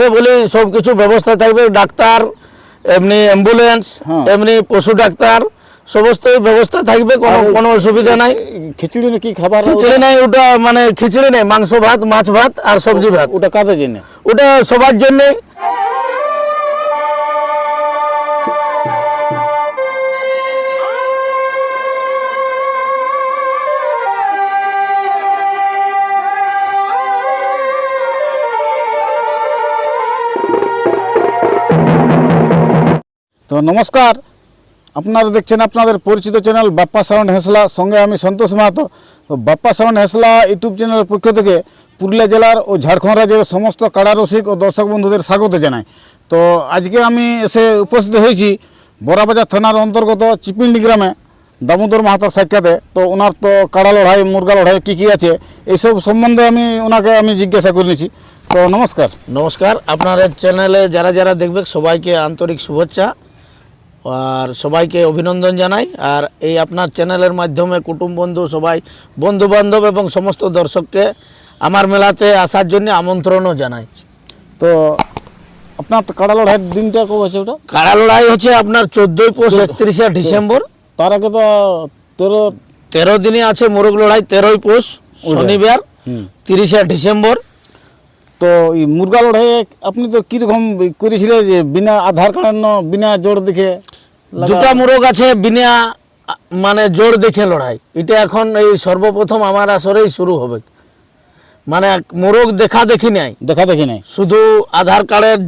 সে বলে সব কিছু ব্যবস্থা থাকবে ডাক্তার এমনি অ্যাম্বুলেন্স। এমনি পশু ডাক্তার সমস্ত ব্যবস্থা থাকবে কোনো কোনো অসুবিধা নাই। খিচুড়ি কি খাবার? খিচুড়ি নাই ওটা মানে খিচুড়ি নেই মাংস ভাত মাছ ভাত আর সবজি ভাত। ওটা কাদের জন্য? ওটা সবার জন্যে। নমস্কার। আপনারা দেখছেন আপনাদের পরিচিত চ্যানেল বাপ্পা সাউন্ড হেসলা। সঙ্গে আমি সন্তোষ মাহাতো। বাপ্পা সাউন্ড হেসলা ইউটিউব চ্যানেলের পক্ষ থেকে পুরুলিয়া জেলার ও ঝাড়খণ্ড রাজ্যের সমস্ত কাড়া রসিক ও দর্শক বন্ধুদের স্বাগত জানাই। তো আজকে আমি এসে উপস্থিত হয়েছি বড়াবাজার থানার অন্তর্গত চিপিন্ডি গ্রামে দামোদর মাহাতার সাক্ষাতে। তো ওনার তো কাড়া লড়াই, মুরগা লড়াই কী কী আছে, এইসব সম্বন্ধে আমি ওনাকে আমি জিজ্ঞাসা করে নিয়েছি তো নমস্কার। নমস্কার। আপনার চ্যানেলে যারা যারা দেখবে সবাইকে আন্তরিক শুভেচ্ছা। আর সবাইকে অভিনন্দন জানাই। আর এই আপনার চ্যানেলের মাধ্যমে কুটুম বন্ধু সবাই বন্ধু বান্ধব এবং সমস্ত দর্শককে আমার মেলাতে আসার জন্য আমন্ত্রণও জানাই। তো আপনার কাড়া লড়াইয়ের দিনটা কবে আছে ওটা? কাড়া লড়াই হচ্ছে আপনার চোদ্দোই পৌষ একত্রিশে ডিসেম্বর। তার আগে তো তেরো তেরো দিনে আছে মোরগ লড়াই তেরোই পৌষ শনিবার তিরিশে ডিসেম্বর। তো এই মুরগা লড়াই আপনি তো কীরকম করেছিলেন যে বিনা আধার কার্ডের ন বিনা জোর দেখে? দুটা মোরগ আছে বিনা মানে জোর দেখে লড়াই। এটা এখন এই সর্বপ্রথম আমার আসরেই শুরু হবে। মানে মোরগ দেখা দেখি নাই। দেখা দেখি নাই। শুধু আধার কার্ডের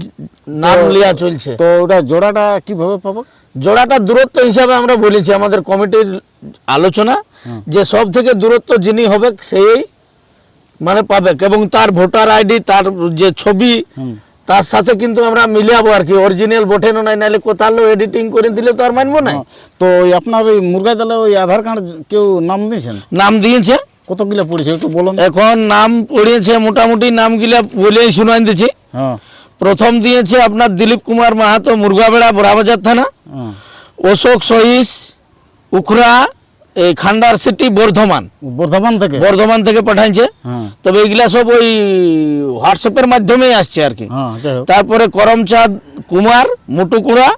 নাম লিয়া চলছে। তো ওটা জোড়াটা কীভাবে পাবো? জোড়াটা দূরত্ব হিসাবে আমরা বলেছি আমাদের কমিটির আলোচনা যে সব থেকে দূরত্ব যিনি হবে সেই মানে পাবে। এবং তার ভোটার আইডি তার যে ছবি। তার সাথে কিন্তু আমরা মিলাবো আর কি অরিজিনাল বটে না নাই নাহলে কোথাও এডিটিং করে দিলে তো আর মানবো না। তো ওই আপনার ওই মুরগা দলে ওই আধার কার্ড কেউ নাম দিয়েছেন? নাম দিয়েছে। কত কিলো পড়েছে একটু বলুন। এখন নাম পড়িয়েছে মোটামুটি নামগুলা বলেই শুনাই দিচ্ছি। হ্যাঁ। প্রথম দিয়েছে আপনার দিলীপ কুমার মাহাতো মুরগাবেড়া বড়াবাজার থানা। হ্যাঁ। অশোক সহিস উখরা এই খান্ডার সিটি বর্ধমান। বর্ধমান থেকে? বর্ধমান থেকে পাঠাইছে। হ্যাঁ। তবে এগুলা সব ওই হোয়াটসঅ্যাপের মাধ্যমেই আসছে আর কি। হ্যাঁ তারপরে করমচাঁদ কুমার মুটুকুড়া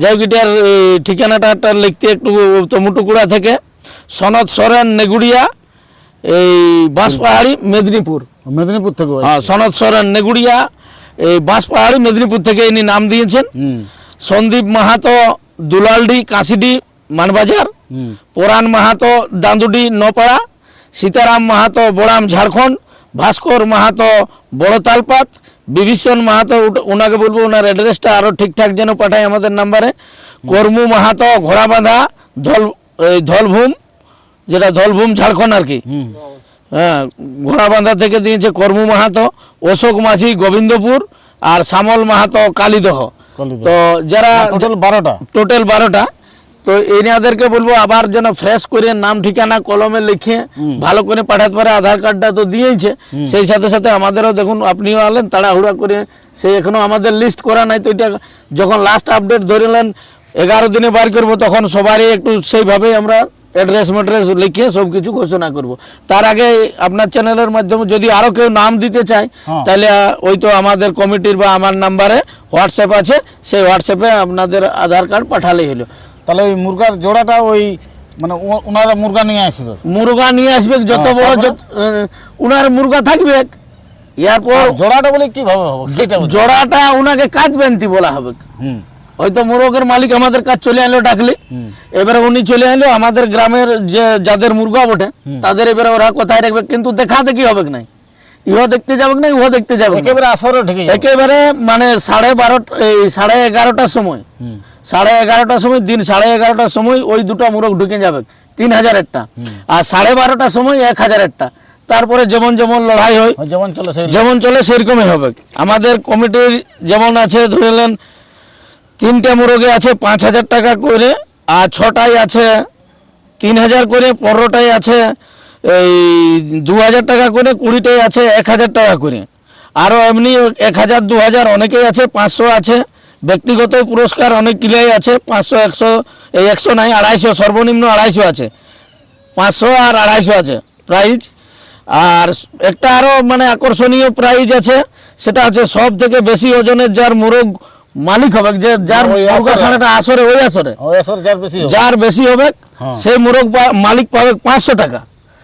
যাই এটার ঠিকানাটা একটা লিখতে একটু তো মুটুকুড়া থেকে। সনদ সরেন নেগুড়িয়া এই বাঁশপাহাড়ি মেদিনীপুর। মেদিনীপুর থেকে হ্যাঁ সনদ সরেন নেগুড়িয়া এই বাঁশপাহাড়ি মেদিনীপুর থেকে ইনি নাম দিয়েছেন। সন্দীপ মাহাতো দুলালডি কাশিডি মানবাজার। পরাণ মাহাতো দাঁদুডি নপাড়া সীতারাম মাহাতো বড়াম ঝাড়খণ্ড ভাস্কর মাহাতো বড় তালপাত বিভীষণ মাহাতো ওনাকে বলব ওনার অ্যাড্রেসটা আরও ঠিকঠাক যেন পাঠায় আমাদের নাম্বারে কর্মু মাহাতো ঘোড়াবাঁধা ধল এই ধলভূম যেটা ধলভূম ঝাড়খণ্ড আর কি। হ্যাঁ ঘোড়াবাঁধা থেকে দিয়েছে কর্মু মাহাতো অশোক মাঝি গোবিন্দপুর আর শ্যামল মাহাতো কালীদহ। কালীদহ। তো যারা টোটাল বারোটা। টোটাল বারোটা। তো এনাদেরকে বলব আবার যেন ফ্রেশ করে নাম ঠিকানা কলমে লিখে ভালো করে পাঠাতে পারে আধার কার্ডটা তো দিয়েছে সেই সাথে সাথে আমাদেরও দেখুন আপনিও আলেন তাড়াহুড়া করে সেই এখনও আমাদের লিস্ট করা নাই তো এটা যখন লাস্ট আপডেট ধরিলেন এগারো দিনে বার করব তখন সবারই একটু সেইভাবেই আমরা অ্যাড্রেস ম্যাড্রেস লিখে সব কিছু ঘোষণা করব। তার আগে আপনার চ্যানেলের মাধ্যমে যদি আরও কেউ নাম দিতে চায় হ্যাঁ। তাহলে ওই তো আমাদের কমিটির বা আমার নাম্বারে হোয়াটসঅ্যাপ আছে সেই হোয়াটসঅ্যাপে আপনাদের আধার কার্ড পাঠালেই হলো। তাহলে ওই মুরগার জোড়াটা ওই মানে ওনারা মুরগা নিয়ে আসবে। মুরগা নিয়ে আসবে যত হ্যাঁ, বড়? যত উনার মুরগা থাকবে। এরপর জোড়াটা বলে কীভাবে হবে? সেটা জোড়াটা উনাকে কাজ বেনতি বলা হবে। হুম। হয়তো মোরগের মালিক আমাদের কাজ চলে আনলো ডাকলে। এবারে উনি চলে আনলো আমাদের গ্রামের যে যাদের মুরগা বটে তাদের এবারে ওরা কোথায় রাখবে কিন্তু দেখা দেখি হবে না ইহো দেখতে যাবে না ইহো দেখতে যাবে একেবারে আসরে ঢেকে একেবারে মানে সাড়ে বারোটা এই সাড়ে এগারোটার সময়। সাড়ে এগারোটার সময় দিন সাড়ে এগারোটার সময় ওই দুটো মুরগ ঢুকে যাবে তিন হাজারেরটা। আর সাড়ে বারোটার সময় এক হাজারেরটা। তারপরে যেমন যেমন লড়াই হয় যেমন চলে যেমন চলে সেরকমই হবে। আমাদের কমিটির যেমন আছে ধরলেন তিনটে মুরগে আছে পাঁচ হাজার টাকা করে আর ছটাই আছে তিন হাজার করে পনেরোটাই আছে এই দু হাজার টাকা করে কুড়িটাই আছে এক হাজার টাকা করে। আরও এমনি এক হাজার দু হাজার অনেকেই আছে পাঁচশো আছে। ব্যক্তিগত পুরস্কার অনেক কিলাই আছে পাঁচশো একশো এই একশো নাই আড়াইশো সর্বনিম্ন আড়াইশো আছে। পাঁচশো আর আড়াইশো আছে প্রাইজ। আর একটা আরও মানে আকর্ষণীয় প্রাইজ আছে সেটা আছে সব থেকে বেশি ওজনের যার মোরগ মালিক হবে যে যার ওই আসরে। ওই আসরে। যার বেশি হবে। যার বেশি হবে হ্যাঁ। সেই মোরগ মালিক পাবে পাঁচশো টাকা।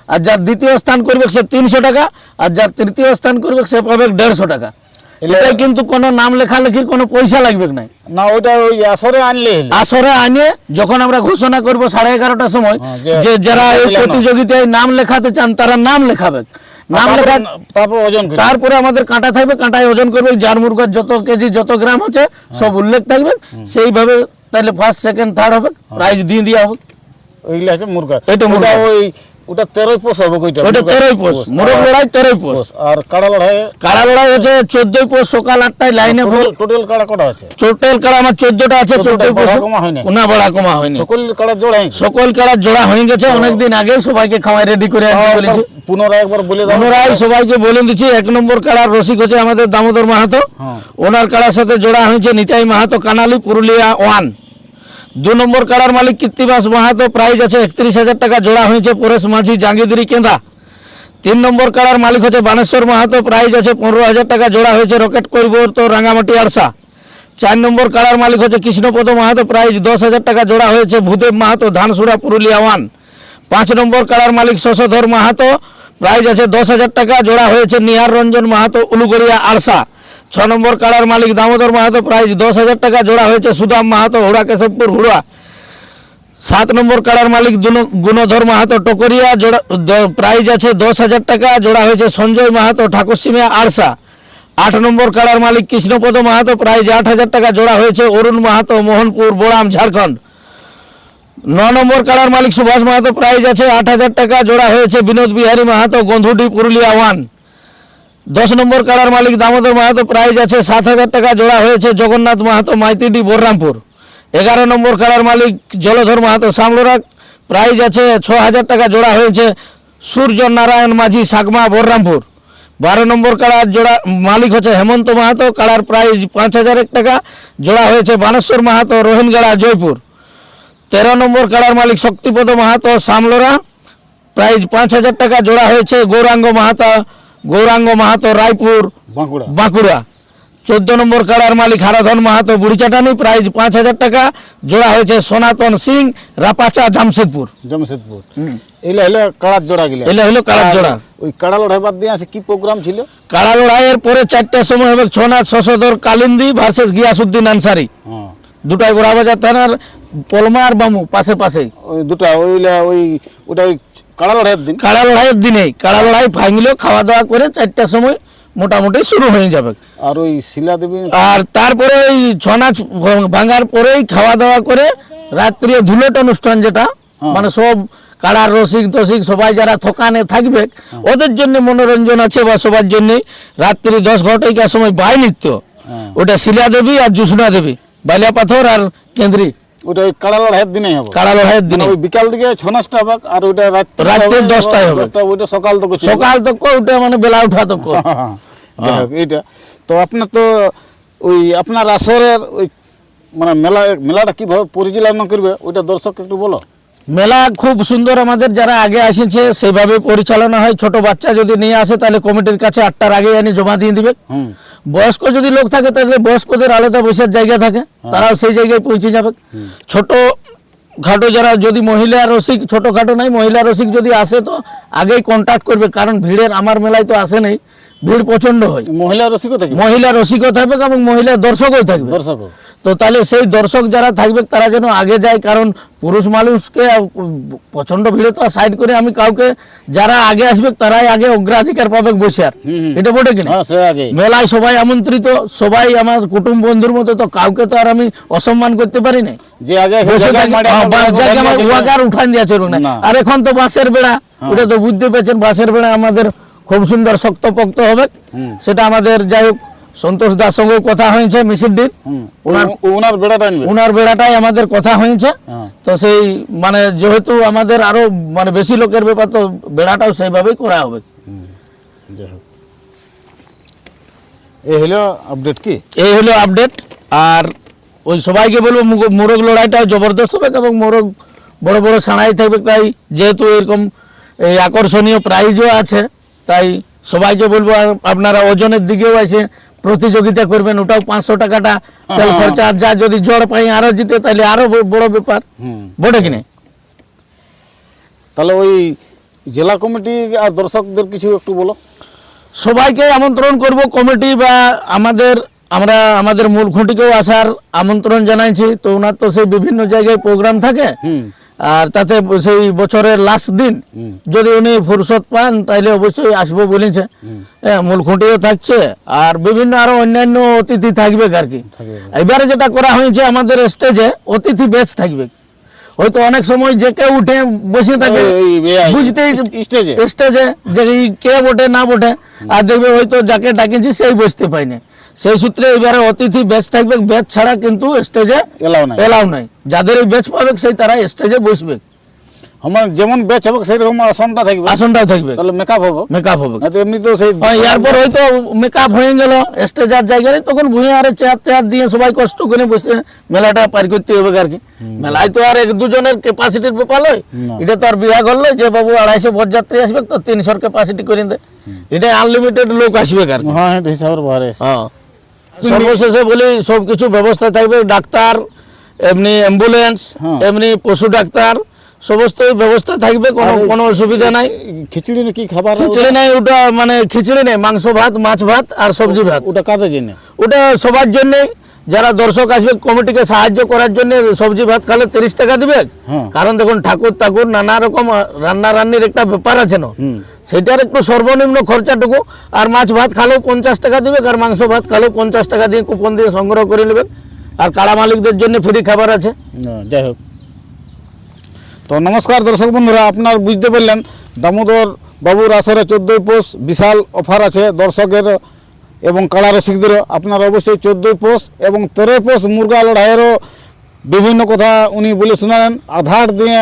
আর যার দ্বিতীয় স্থান করবে সে তিনশো টাকা আর যার তৃতীয় স্থান করবে সে পাবে দেড়শো টাকা। এটাই কিন্তু কোনো নাম লেখালেখির কোনো পয়সা লাগবে না না ওইটা ওই আসরে আনলে আসরে আনে যখন আমরা ঘোষণা করব সাড়ে এগারোটার সময় হ্যাঁ, যে- যে যারা এই প্রতিযোগিতায় নাম লেখাতে চান তারা নাম লেখাবে। নাম লেখা তারপর ওজন তারপরে আমাদের কাঁটা থাকবে কাঁটায় ওজন করবে যার মুরগার যত কেজি যত গ্রাম আছে সব উল্লেখ থাকবে। সেইভাবে তাহলে ফার্স্ট সেকেন্ড থার্ড হবে। প্রাইজ দিয়ে দেওয়া হবে। ওইগুলো আছে মুরগা। এটা ওই ওটা তেরোই পোষ হবে ওটা তেরোই পোষ মোরগ লড়াই তেরোই পোষ। পোষ। আর কাড়া লড়াই কাড়া লড়াই হচ্ছে চোদ্দই পোষ সকাল আটটায় লাইনে টোটাল টোটাল কাড়া কটা আছে? টোটাল কাড়া আমার চোদ্দটা আছে চোদ্দটা চোদ্দই পোষ। কমা হয়নি? না বাড়া কমা হয়নি। সকল কাড়া জোড়াই সকল কাড়া জোড়া হয়ে গেছে অনেকদিন আগে সবাইকে খাওয়াই রেডি করে বলেছি। পুনরায় একবার বলে পুনরায় সবাইকে বলে দিচ্ছি এক নম্বর কাড়ার রসিক হচ্ছে আমাদের দামোদর মাহাতো। হ্যাঁ। ওনার কাড়ার সাথে জোড়া হয়েছে নিতাই মাহাতো কানালি পুরুলিয়া ওয়ান। দু নম্বর কাড়ার মালিক কীর্তিবাস মাহাতো প্রাইজ আছে একত্রিশ হাজার টাকা, জোড়া হয়েছে পরেশ মাঝি, জাঙ্গিদিরি কেন্দা। তিন নম্বর কাড়ার মালিক হচ্ছে বানেশ্বর মাহাতো প্রাইজ আছে পনেরো হাজার টাকা, জোড়া হয়েছে রকেট তো রাঙামাটি, আরসা। চার নম্বর কাড়ার মালিক হচ্ছে কৃষ্ণপদ মাহাতো প্রাইজ দশ হাজার টাকা, জোড়া হয়েছে ভূদেব মাহাতো, ধানসুড়া, পুরুলিয়া ওয়ান। পাঁচ নম্বর কাড়ার মালিক শশধর মাহাতো প্রাইজ আছে দশ হাজার টাকা, জোড়া হয়েছে নিহার রঞ্জন মাহাতো, উলুগড়িয়া, আরসা। ছ নম্বর কাড়ার মালিক দামোদর মাহাতো প্রাইজ দশ হাজার টাকা জোড়া হয়েছে সুদাম মাহাতো, হুড়া কেশবপুর, হুড়া। সাত নম্বর কাড়ার মালিক গুণধর মাহাতো টকরিয়া জোড়া প্রাইজ আছে দশ হাজার টাকা, জোড়া হয়েছে সঞ্জয় মাহাতো ঠাকুরসিমিয়া আরসা। আট নম্বর কাড়ার মালিক কৃষ্ণপদ মাহাতো, প্রাইজ আট হাজার টাকা জোড়া হয়েছে অরুণ মাহাতো, মোহনপুর বোড়াম ঝাড়খণ্ড। ন নম্বর কাড়ার মালিক সুভাষ মাহাতো, প্রাইজ আছে আট হাজার টাকা, জোড়া হয়েছে বিনোদ বিহারী মাহাতো গন্ধুটি পুরুলিয়া ওয়ান। দশ নম্বর কাড়ার মালিক দামোদর মাহাতো প্রাইজ আছে সাত হাজার টাকা জোড়া হয়েছে জগন্নাথ মাহাতো মাইতিডি বলরামপুর। এগারো নম্বর কাড়ার মালিক জলধর মাহাতো সামলোরা প্রাইজ আছে ছ হাজার টাকা জোড়া হয়েছে সূর্য নারায়ণ মাঝি সাগমা বলরামপুর। বারো নম্বর কাড়ার জোড়া মালিক হচ্ছে হেমন্ত মাহাতো কাড়ার প্রাইজ পাঁচ হাজার এক টাকা জোড়া হয়েছে বানেশ্বর মাহাতো রোহিনগাড়া জয়পুর। তেরো নম্বর কাড়ার মালিক শক্তিপদ মাহাতো সামলোরা প্রাইজ পাঁচ হাজার টাকা জোড়া হয়েছে গৌরাঙ্গ মাহাতো গৌরাঙ্গ মাহাতো রায়পুর বাঁকুড়া। বাঁকুড়া। চোদ্দ নম্বর কাড়ার মালিক হারাধন মাহাতো বুড়িচাটানি প্রাইজ পাঁচ হাজার টাকা। জোড়া হয়েছে সনাতন সিং রাপাচা জামশেদপুর। জামশেদপুর। এলে হলে কাড়ার জোড়া গিলা। এলে হলো কাড়ার জোড়া। ওই কাড়া লড়াই বাদ দিয়ে আছে কি প্রোগ্রাম ছিল? কাড়া লড়াইয়ের পরে চারটার সময় হবে ছনাথ শশধর কালিন্দি ভার্সেস গিয়াসুদ্দিন আনসারি। হ্যাঁ। দুটাই গোড়াবাজার থানার পলমা আর বামু পাশে। ওই দুটা ওইলা ওই ওটা ওই কাড়া লড়াইয়ের দিন। কাড়া লড়াইয়ের দিনেই কাড়া লড়াই ভাঙলেও খাওয়া দাওয়া করে চারটার সময় মোটামুটি শুরু হয়ে যাবে। আর ওই শিলা দেবী আর তারপরে ওই ছনাচ ভাঙার পরেই খাওয়া দাওয়া করে রাত্রি ধুলেট অনুষ্ঠান যেটা মানে সব কাড়ার রসিক টসিক সবাই যারা থকানে থাকবে ওদের জন্য মনোরঞ্জন আছে বা সবার জন্য রাত্রি দশ ঘটাইকার সময় বাই নৃত্য? হ্যাঁ। ওটা শিলা দেবী আর জুসনা দেবী বালিয়া পাথর আর কেন্দ্রি। ওটা কাড়া লড়াইয়ের দিনেই হবে। কাড়া লড়াইয়ের দিনে মানে ওই বিকাল দিকে ছ নাচটা হবে আর ওইটা রাত্রি রাত্রে দশটায় হবে। ওইটা সকাল চলবে। সকাল তো ওটা মানে বেলা উঠা তো হ্যাঁ, যাই হোক, এইটা। তো আপনার তো ওই আপনার আসরের ওই মানে মেলা মেলাটা কীভাবে পরিচালনা করবে ওইটা দর্শক একটু বলো। মেলা খুব সুন্দর আমাদের যারা আগে আসেছে সেভাবে পরিচালনা হয়। ছোট বাচ্চা যদি নিয়ে আসে তাহলে কমিটির কাছে আটটার আগে এনে জমা দিয়ে দিবে। বয়স্ক যদি লোক থাকে তাহলে বয়স্কদের আলাদা বসার জায়গা থাকে। তারাও সেই জায়গায় পৌঁছে যাবে। ছোট খাটো যারা যদি মহিলা রসিক ছোট খাটো নাই মহিলা রসিক যদি আসে তো আগেই কন্ট্যাক্ট করবে কারণ ভিড়ের আমার মেলায় তো আসে নাই। ভিড় প্রচণ্ড হয়। মহিলা রসিকও থাকবে মহিলা রসিকও থাকবে এবং মহিলা দর্শকও থাকবে। দর্শক তো তাহলে সেই দর্শক যারা থাকবে তারা যেন আগে যায় কারণ পুরুষ মানুষকে প্রচণ্ড ভিড়ে তো সাইড করে আমি কাউকে যারা আগে আসবে তারাই আগে অগ্রাধিকার পাবে বসে আর। এটা বটে কিনা? হ্যাঁ মেলায় সবাই আমন্ত্রিত সবাই আমার কুটুম বন্ধুর মতো তো কাউকে তো আর আমি অসম্মান করতে পারি না যে আগে হ্যাঁ, আমরা উঠান দিয়া চলুক না। না। আর এখন তো বাঁশের বেড়া ওটা তো বুঝতে পেরেছেন বাঁশের বেড়া আমাদের খুব সুন্দর শক্ত শক্তপোক্ত হবে। সেটা আমাদের যাই হোক সন্তোষ দাস সঙ্গে কথা হয়েছে মিছিলটির ওনার বেড়াটাই আমাদের কথা হয়েছে। হ্যাঁ। তো সেই মানে যেহেতু আমাদের আরও মানে বেশি লোকের ব্যাপার তো বেড়াটাও সেইভাবেই করা হবে। এই হলো আপডেট কি? এই হলো আপডেট আর ওই সবাইকে বলব মোরগ লড়াইটাও জবরদস্ত হবে এবং মোরগ বড় বড় সানাই থাকবে। তাই যেহেতু এরকম এই আকর্ষণীয় প্রাইজও আছে তাই সবাইকে বলব আপনারা ওজনের দিকেও আছে প্রতিযোগিতা করবেন ওটাও পাঁচশো টাকাটা। তেল হ্যাঁ। খরচা আর যা যদি জড় পাই আরও জিতে তাহলে আরও বড় ব্যাপার। বটে কিনে তাহলে ওই জেলা কমিটি আর দর্শকদের কিছু একটু বলো। সবাইকে আমন্ত্রণ করব কমিটি বা আমাদের আমরা আমাদের মূল খুঁটিকেও আসার আমন্ত্রণ জানাইছি। তো ওনার তো সেই বিভিন্ন জায়গায় প্রোগ্রাম থাকে। আর তাতে সেই বছরের লাস্ট দিন যদি উনি ফুরসত পান তাহলে অবশ্যই আসব বলেছে। হ্যাঁ মূল খুঁটিও থাকছে আর বিভিন্ন আরও অন্যান্য অতিথি থাকবে আর কি। এবারে যেটা করা হয়েছে আমাদের স্টেজে অতিথি বেচ থাকবে। হয়তো অনেক সময় যে কেউ উঠে বসে থাকে স্টেজে? স্টেজে যে কে বটে না বটে আর দেখবে হয়তো যাকে ডাকেছি সেই বসতে পাইনি সেই সূত্রে এবারে অতিথি বেচ থাকবে। বেচ ছাড়া কিন্তু স্টেজে এলাও নাই। যাদের এই বেচ পাবে সেই তারা স্টেজে বসবে। আমার যেমন ব্যাচ হবে সেই রকম আসনটা থাকবে। আসনটাও থাকবে। তাহলে মেকআপ হবে। মেকআপ হবে। না তো এমনি তো সেই এরপর হয়তো মেকআপ হয়ে গেল স্টেজার জায়গায় তখন ভুঁয়ে আরে চেয়ার টেয়ার দিয়ে সবাই কষ্ট করে বসে মেলাটা পার করতে হবে আর কি। মেলায় তো আর এক দুজনের ক্যাপাসিটির ব্যাপার এটা তো আর বিয়া করল যে বাবু আড়াইশো বরযাত্রী আসবে তো তিনশোর ক্যাপাসিটি করে দে এটা আনলিমিটেড লোক আসবে আর হ্যাঁ হিসাবের বাইরে হ্যাঁ। সর্বশেষে বলি সব কিছু ব্যবস্থা থাকবে ডাক্তার এমনি অ্যাম্বুলেন্স। এমনি পশু ডাক্তার সমস্ত ব্যবস্থা থাকবে কোনো কোনো অসুবিধা নাই। খিচুড়ি কি খাবার খিচুড়ি নেই ওটা মানে খিচুড়ি নেই মাংস ভাত মাছ ভাত আর সবজি ভাত। ওটা কাদের জন্য? ওটা সবার জন্য। যারা দর্শক আসবে কমিটিকে সাহায্য করার জন্য সবজি ভাত খালে তিরিশ টাকা দিবে। হ্যাঁ। কারণ দেখুন ঠাকুর ঠাকুর নানা রকম রান্না রান্নির একটা ব্যাপার আছে না। সেটার একটু সর্বনিম্ন খরচাটুকু। আর মাছ ভাত খালেও পঞ্চাশ টাকা দিবে আর মাংস ভাত খালেও পঞ্চাশ টাকা দিয়ে কুপন দিয়ে সংগ্রহ করে নেবেন। আর কাড়া মালিকদের জন্য ফ্রি খাবার আছে। যাই হোক। তো নমস্কার দর্শক বন্ধুরা আপনার বুঝতে পারলেন দামোদর বাবুর আসরে চোদ্দোই পোষ বিশাল অফার আছে দর্শকের এবং কাড়া রসিকদেরও আপনারা অবশ্যই চোদ্দোই পোষ এবং তেরোই পোষ মুরগা লড়াইয়েরও বিভিন্ন কথা উনি বলে শোনালেন। আধার দিয়ে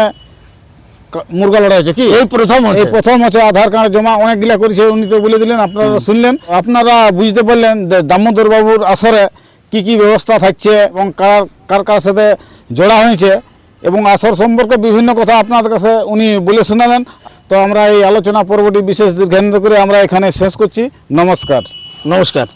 মুরগা লড়াই হচ্ছে কি? এই প্রথম এই প্রথম হচ্ছে আধার কার্ড জমা। অনেকগুলা করেছে উনি তো বলে দিলেন আপনারা শুনলেন। আপনারা বুঝতে পারলেন যে দামোদর বাবুর আসরে কি কি ব্যবস্থা থাকছে এবং কার কার কার সাথে জোড়া হয়েছে এবং আসর সম্পর্কে বিভিন্ন কথা আপনাদের কাছে উনি বলে শোনালেন। তো আমরা এই আলোচনা পর্বটি বিশেষ দীর্ঘায়িত করে আমরা এখানে শেষ করছি। নমস্কার। নমস্কার